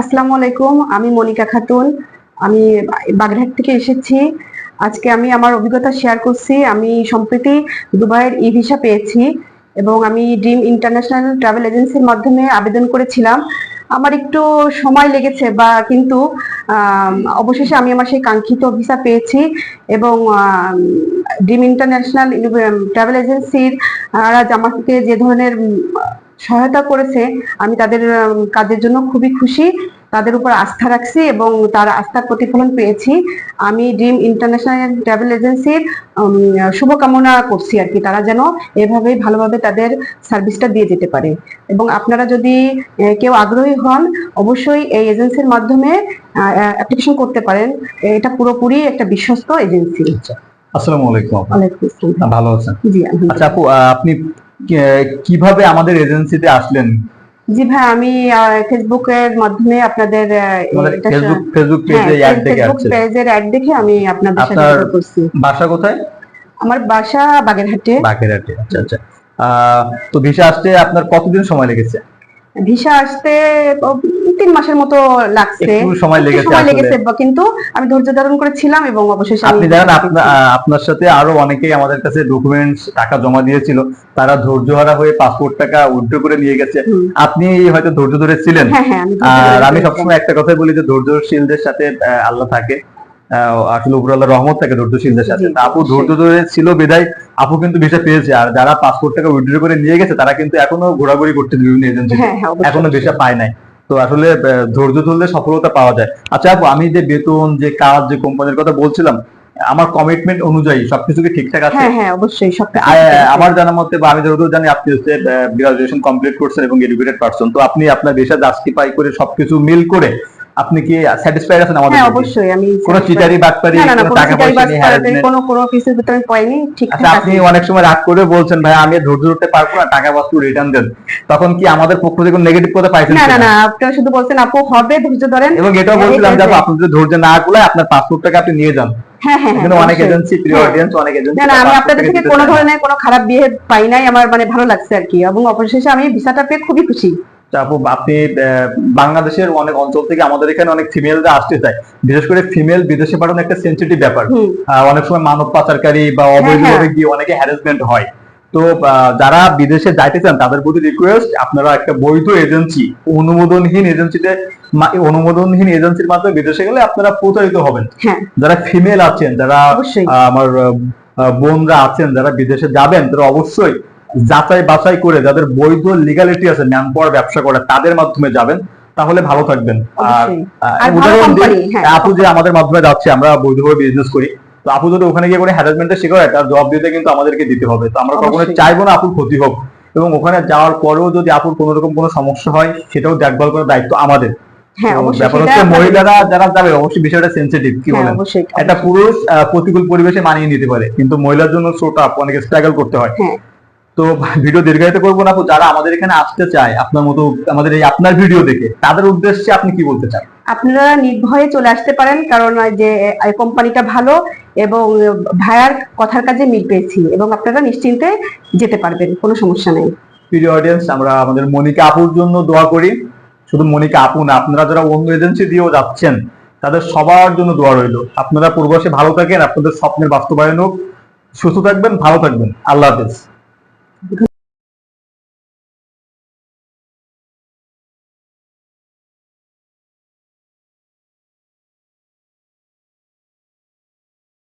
আসসালামু আলাইকুম, আমি মনিকা খাতুন। আমি বাগেরহাট থেকে এসেছি। আজকে আমি আমার অভিজ্ঞতা শেয়ার করছি। আমি সম্প্রতি দুবাইয়ের ই ভিসা পেয়েছি। এবং আমি ড্রিম ইন্টারন্যাশনাল ট্রাভেল এজেন্সির মাধ্যমে আবেদন করেছিলাম। আমার একটু সময় লেগেছে বা কিন্তু অবশেষে আমি আমার সেই কাঙ্ক্ষিত ভিসা পেয়েছি এবং ড্রিম ইন্টারন্যাশনাল ট্রাভেল এজেন্সির আমাকে যে ধরনের সহায়তা করেছে আমি তাদের কাজের জন্য খুবই খুশি। তাদের উপর আস্থা রাখছি এবং তার আস্থার প্রতিফলন পেয়েছি। আমি ড্রিম ইন্টারন্যাশনাল ট্রাভেল এজেন্সির শুভকামনা করছি আর কি তারা যেন এভাবেই ভালোভাবে তাদের সার্ভিসটা দিয়ে যেতে পারে। এবং আপনারা যদি কেউ আগ্রহী হন অবশ্যই এই এজেন্সির মাধ্যমে অ্যাপ্লিকেশন করতে পারেন। এটা পুরোপুরি একটা বিশ্বস্ত এজেন্সি। আসসালামু আলাইকুম। ওয়ালাইকুম আসসালাম। আহ, ভালো আছেন? জি আচ্ছা আপু আপনি কীভাবে আমাদের এজেন্সিতে আসলেন? জি ভাই আমি ফেসবুকের মাধ্যমে আপনাদের ফেসবুক ফেসবুক পেজে অ্যাড দেখে ফেসবুক পেজের অ্যাড দেখে আমি আপনাদের সাথে যোগাযোগ করছি বাসা কোথায়? আমার বাসা বাগেরহাটে। বাগেরহাটে আচ্ছা আচ্ছা। তো ভিসা আসতে আপনার কতদিন সময় লেগেছে? ভিসা আসতে তিন মাসের মতো লাগছে। সময় লেগেছে সময় লেগেছে কিন্তু আমি ধৈর্য ধারণ করেছিলাম এবং অবশেষে আপনি জানেন আপনার সাথে আরও অনেকেই আমাদের কাছে ডকুমেন্টস টাকা জমা দিয়েছিল। তারা ধৈর্য ধৈর্যহারা হয়ে পাসপোর্ট টাকা উইথড্র করে নিয়ে গেছে। আপনি হয়তো ধৈর্য ধরে ছিলেন হ্যাঁ হ্যাঁ আর আমি সবসময় একটা কথাই বলি যে ধৈর্যশীলদের সাথে আল্লাহ থাকে। আসলে উপর আল্লাহ রহমত থাকে ধৈর্যশীলদের সাথে। আপু ধৈর্য ধরে ছিল বিদায় আপু কিন্তু ভিসা পেয়েছে। আর যারা পাসপোর্ট টাকা উইথড্র করে নিয়ে গেছে তারা কিন্তু এখনও ঘোরাঘুরি করতে বিভিন্ন এজেন্সি হ্যাঁ হ্যাঁ। এখনও ভিসা পায় নাই। তো আসলে ধৈর্য ধরলে সফলতা পাওয়া যায়। আচ্ছা আপু আমি যে বেতন যে কাজ যে কোম্পানির কথা বলছিলাম আমার কমিটমেন্ট অনুযায়ী সবকিছু কি ঠিকঠাক আছে? হ্যাঁ হ্যাঁ অবশ্যই সব। আমার জানা মতে বা আমি যতদূর জানি আপনি হচ্ছে গ্রাজুয়েশন কমপ্লিট করছেন এবং এডুকেটেড পারসন তো আপনি আপনার দেশে জাস্টিফাই করে সবকিছু মিল করে আপনি কি স্যাটিসফাইড আছেন আমাদের হ্যাঁ অবশ্যই আমি কোনো চিটারি বাটপারি কোনো টাকা পয়সা নিয়ে harassment? কোনো কোনো কিছুর ভিতরে আমি পাইনি ঠিকঠাক আচ্ছা আপনি অনেক সময় রাগ করে বলছেন ভাই আমি ধৈর্য ধরতে পারব না টাকা বস্তু রিটার্ন দেন। তখন কি আমাদের পক্ষ থেকে কোনো নেগেটিভ কথা পাইছেন না না না আপনারা শুধু বলছেন আপু হবে ধৈর্য ধরেন। এবং এটাও হ্যাঁ, বলছিলাম যে আপনি যদি ধৈর্য না করলে আপনার পাসপোর্ট টাকা আপনি নিয়ে যান। হ্যাঁ হ্যাঁ হ্যাঁ, অনেক এজেন্সি প্রিয় হ্যাঁ। অডিয়েন্স অনেক এজেন্সি না না আমি আপনাদের থেকে কোনো ধরনের কোনো খারাপ বিয়ে পাই নাই আমার মানে ভালো লাগছে আর কি। এবং অবশেষে আমি ভিসাটা পেয়ে খুবই খুশি। আপু আপনি বাংলাদেশের অনেক অঞ্চল থেকে আমাদের এখানে অনেক ফিমেলরা আসতে চায়। বিশেষ করে ফিমেল বিদেশে পাঠানো একটা সেন্সিটিভ ব্যাপার। অনেক সময় মানব পাচারকারী বা অবৈধভাবে গিয়ে অনেকে হ্যারাসমেন্ট হয়। তো যারা বিদেশে যাইতে চান তাদের প্রতি রিকোয়েস্ট আপনারা একটা বৈধ এজেন্সি অনুমোদনহীন এজেন্সিতে অনুমোদনহীন এজেন্সির মাধ্যমে বিদেশে গেলে আপনারা প্রতারিত হবেন। হ্যাঁ। যারা ফিমেল আছেন যারা আমার বোনরা আছেন যারা বিদেশে যাবেন তারা অবশ্যই যাচাই বাছাই করে যাদের বৈধ লিগালিটি আছে ম্যান পাওয়ার ব্যবসা করে তাদের মাধ্যমে যাবেন তাহলে ভালো থাকবেন। আর উদাহরণ হ্যাঁ আপু যে আমাদের মাধ্যমে যাচ্ছে আমরা বৈধভাবে বিজনেস করি। তো আপু যদি ওখানে গিয়ে কোনো হ্যারাসমেন্টের শিকার হয় তার জবাব দিতে কিন্তু আমাদেরকে দিতে হবে। তো আমরা কখনো চাইব না আপুর ক্ষতি হোক। এবং ওখানে যাওয়ার পরেও যদি আপুর কোনো রকম কোনো সমস্যা হয় সেটাও দেখভাল করার দায়িত্ব আমাদের। হ্যাঁ ব্যাপার হচ্ছে মহিলারা যারা যাবে অবশ্যই বিষয়টা সেন্সিটিভ কি হ্যাঁ বলেন? একটা পুরুষ প্রতিকূল পরিবেশে মানিয়ে নিতে পারে। কিন্তু মহিলার জন্য শোটা অনেক স্ট্রাগল করতে হ্যাঁ। তো ভিডিও দীর্ঘায়িত করব না যারা আমাদের এখানে আসতে চায় আপনার মতো আমাদের এই আপনার ভিডিও দেখে তাদের উদ্দেশ্যে আপনি কি বলতে চান? আপনারা নির্ভয়ে চলে আসতে পারেন কারণ যে কোম্পানিটা ভালো এবং ভায়ার কথার কাজে মিল পেয়েছি এবং আপনারা নিশ্চিন্তে যেতে পারবেন কোনো সমস্যা নেই। প্রিয় অডিয়েন্স আমরা আমাদের মনিকা আপুর জন্য দোয়া করি। শুধু মনিকা আপু না আপনারা যারা অন্য এজেন্সি দিয়েও যাচ্ছেন তাদের সবার জন্য দোয়া রইল। আপনারা পূর্বাসে ভালো থাকেন আপনাদের স্বপ্নের বাস্তবায়ন হোক। সুস্থ থাকবেন ভালো থাকবেন। আল্লাহ হাফেজ।